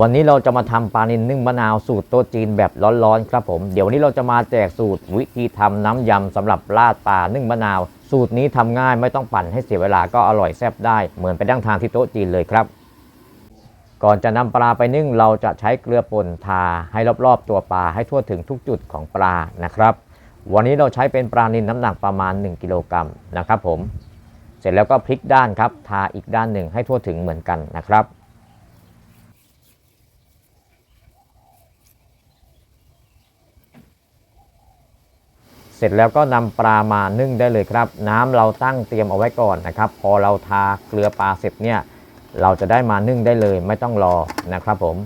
วันนี้เราจะมาทำปลานินนึ่งมะนาวสูตรโต๊ะจีนแบบร้อนๆครับผม เดี๋ยววันนี้เราจะมาแจกสูตรวิธีทำน้ำยำสำหรับราดปลานึ่งมะนาว สูตรนี้ทำง่ายไม่ต้องปั่นให้เสียเวลาก็อร่อยแซ่บได้เหมือนไปดั้งทานที่โต๊ะจีนเลยครับ ก่อนจะนำปลาไปนึ่งเราจะใช้เกลือป่นทาให้รอบๆตัวปลาให้ทั่วถึงทุกจุดของปลานะครับ วันนี้เราใช้เป็นปลานินน้ำหนักประมาณ 1 กิโลกรัมนะครับผม เสร็จแล้วก็พลิกด้านครับทาอีกด้านหนึ่งให้ทั่วถึงเหมือนกันนะครับ เสร็จแล้วก็นำปลามานึ่งได้เลยครับ น้ำเราตั้งเตรียมเอาไว้ก่อนนะครับ พอเราทาเกลือปลาเสร็จเนี่ยเราจะได้มานึ่งได้เลยไม่ต้องรอนะครับผม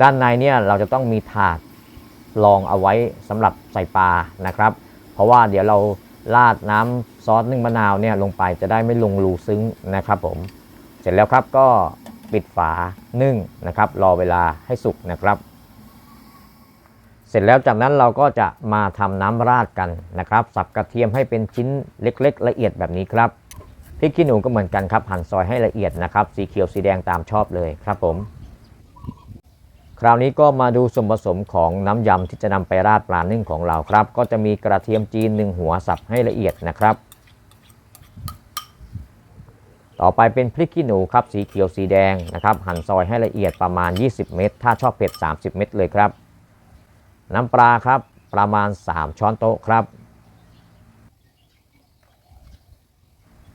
ด้านในเนี่ยเราจะต้องมีถาดรองเอาไว้สำหรับใส่ปลานะครับ เพราะว่าเดี๋ยวเราราดน้ำซอสนึ่งมะนาวเนี่ยลงไปจะได้ไม่ลงรูซึ้งนะครับผม เสร็จแล้วครับก็ปิดฝานึ่งนะครับ รอเวลาให้สุกนะครับ ร็จแล้วจากนั้นเราก็จะมาทำน้ำราดกันนะครับ สับกระเทียมให้เป็นชิ้นเล็ก ๆ ละเอียดแบบนี้ครับพริกขี้หนูก็เหมือนกันครับหั่นซอยให้ละเอียดนะครับ สีเขียวสีแดงตามชอบเลยครับผม คราวนี้ก็มาดูส่วนผสมของน้ำยำที่จะนำไปราดปลานึ่งของเราครับ ก็จะมีกระเทียมจีนหนึ่งหัวสับให้ละเอียดนะครับ ต่อไปเป็นพริกขี้หนูครับสีเขียวสีแดงนะครับ หั่นซอยให้ละเอียดประมาณ 20 เม็ดถ้าชอบเผ็ด 30 เม็ดเลยครับ น้ำปลาครับประมาณ 3 ช้อนโต๊ะครับ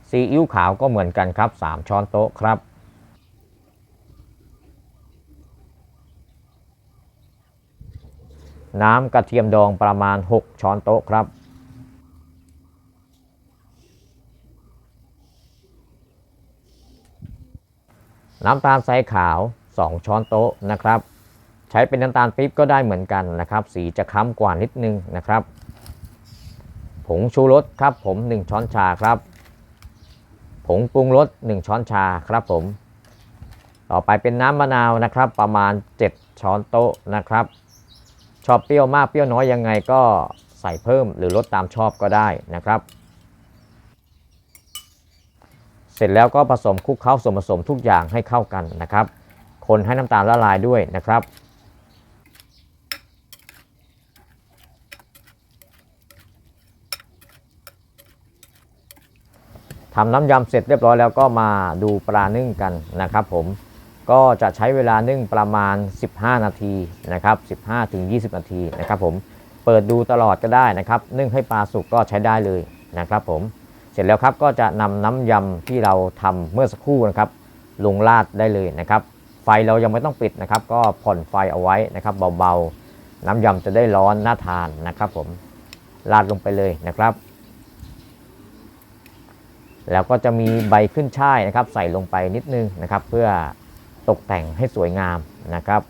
ซีอิ๊วขาวก็เหมือนกันครับ 3 ช้อนโต๊ะครับ น้ำกระเทียมดองประมาณ 6 ช้อนโต๊ะครับ น้ำตาลทรายขาว 2 ช้อนโต๊ะนะครับ ใช้เป็นน้ำตาลปี๊บก็ได้เหมือนกันนะครับ สีจะค้ำกว่านิดนึงนะครับ ผงชูรสครับผม 1 ช้อนชาครับ ผงปรุงรส1ช้อนชาครับผม ต่อไปเป็นน้ำมะนาวนะครับ ประมาณ 7 ช้อนโต๊ะนะครับ ชอบเปรี้ยวมากเปรี้ยวน้อยยังไงก็ใส่เพิ่มหรือลดตามชอบก็ได้นะครับ เสร็จแล้วก็ผสมคลุกเคล้าส่วนผสมทุกอย่างให้เข้ากันนะครับ คนให้น้ำตาลละลายด้วยนะครับ ทำน้ำยำเสร็จเรียบร้อยแล้วก็มาดูปลานึ่งกันนะครับ ผมก็จะใช้เวลานึ่งประมาณ 15 นาทีนะครับ 15ถึง20 นาทีนะครับ ผมเปิดดูตลอดก็ได้นะครับ นึ่งให้ปลาสุกก็ใช้ได้เลยนะครับผมเสร็จแล้วครับก็จะนำน้ำยำที่เราทำเมื่อสักครู่นะครับ ลงราดได้เลยนะครับ ไฟเรายังไม่ต้องปิดนะครับ ก็ผ่อนไฟเอาไว้นะครับ เบาๆน้ำยำจะได้ร้อนน่าทานนะครับ ผมราดลงไปเลยนะครับ แล้วก็จะมีใบขึ้นช่ายนะครับ ใส่ลงไปนิดนึงนะครับ เพื่อตกแต่งให้สวยงามนะครับ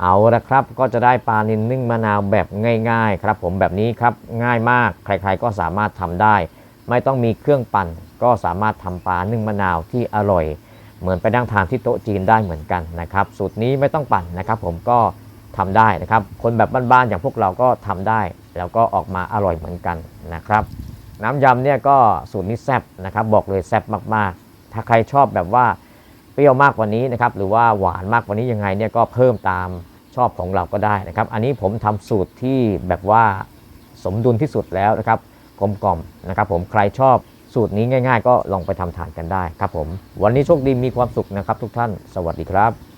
เอาละครับก็จะได้ปลานินนึ่งมะนาวแบบง่ายๆครับ ผมแบบนี้ครับง่ายมากใครๆก็สามารถทำได้ ไม่ต้องมีเครื่องปั่น ก็สามารถทำปลานึ่งมะนาวที่อร่อย เหมือนไปนั่งทานที่โต๊ะจีนได้เหมือนกันนะครับ สูตรนี้ไม่ต้องปั่นนะครับ ผมก็ทำได้นะครับ คนแบบบ้านๆอย่างพวกเราก็ทำได้ แล้วก็ออกมาอร่อยเหมือนกันนะครับ น้ำยำเนี่ยก็สูตรนี้แซ่บนะครับบอกเลยแซ่บมากๆ ถ้าใครชอบแบบว่าเปรี้ยวมากกว่านี้นะครับหรือว่าหวานมากกว่านี้ยังไงเนี่ยก็เพิ่มตามชอบของเราก็ได้นะครับ อันนี้ผมทำสูตรที่แบบว่าสมดุลที่สุดแล้วนะครับกลมกล่อมนะครับ ผมใครชอบสูตรนี้ง่าย ๆ ก็ลองไปทำทานกันได้ครับผม วันนี้โชคดีมีความสุขนะครับ ทุกท่านสวัสดีครับ